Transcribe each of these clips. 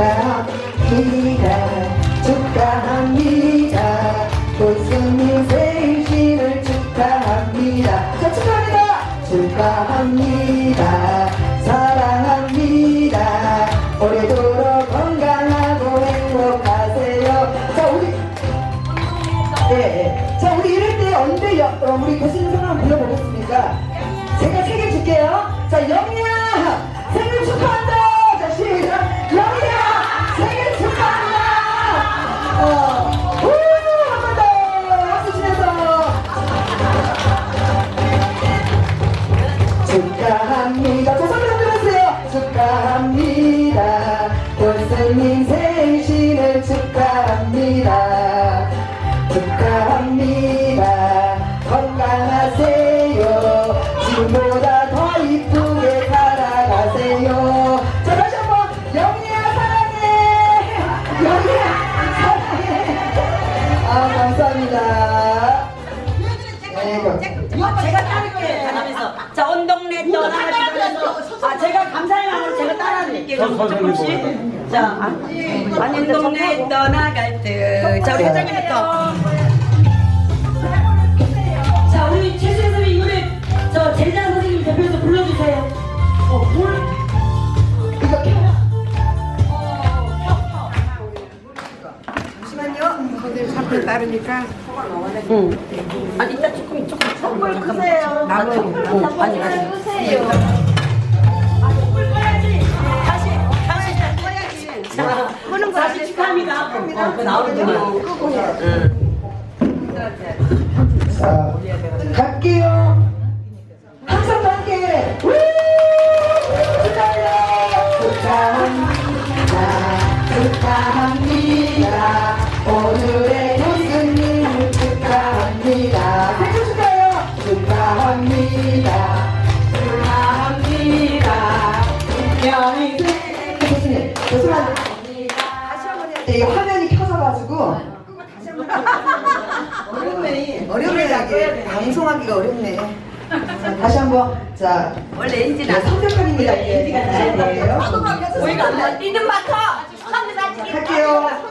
축하합니다. 축하합니다. 교수님 생신을 축하합니다. 자 축하합니다. 축하합니다. 사랑합니다. 오래도록 건강하고 행복하세요. 자 우리 네, 자 우리 이럴 때 언제 여, 어, 우리 교수님 성함 불러보겠습니까? 제가 세개 교수님 생신을 축하합니다. 축하합니다. 건강하세요. 지금보다 더 이쁘게 살아가세요. 자, 다시 한 번. 영희야, 사랑해. 영희야, 사랑해. 아, 감사합니다. 네. 제가. 가면서 자, 온 동네 떠나시면서 아, 제가 감사의 마음으로 제가 따라드릴게요. 조금씩. 자, 온 동네 떠나갈 듯. 자, 우리 회장님부터. 3편 따르니까 응. 아 이따 조금 조금 선물 크세요. 나도 어, 아니 아니. 크세요. 끄는 거 다시 축하합니다. 어, 그 나오는 어, 거. 응. 자, 갈게요. 항상 함께. 축하합니다. 축하합니다. 명희 교수님, 죄송한데. 네, 이 화면이 켜져가지고. 어렵네 어렵네 이게 방송하기가 어렵네 자, 다시 한번 자 원래 엔진 네, 성적표입니다 이게 할게요 우리가 안 돼. 리듬 맡아. 축하합니다. 할게요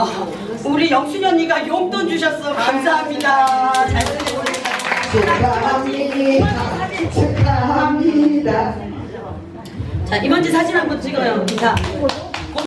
아, 우리 영순이 언니가 용돈 주셨어. 감사합니다. 잘 쓰고 축하합니다. 축하합니다. 자, 이반진 사진 한번 찍어요. 자,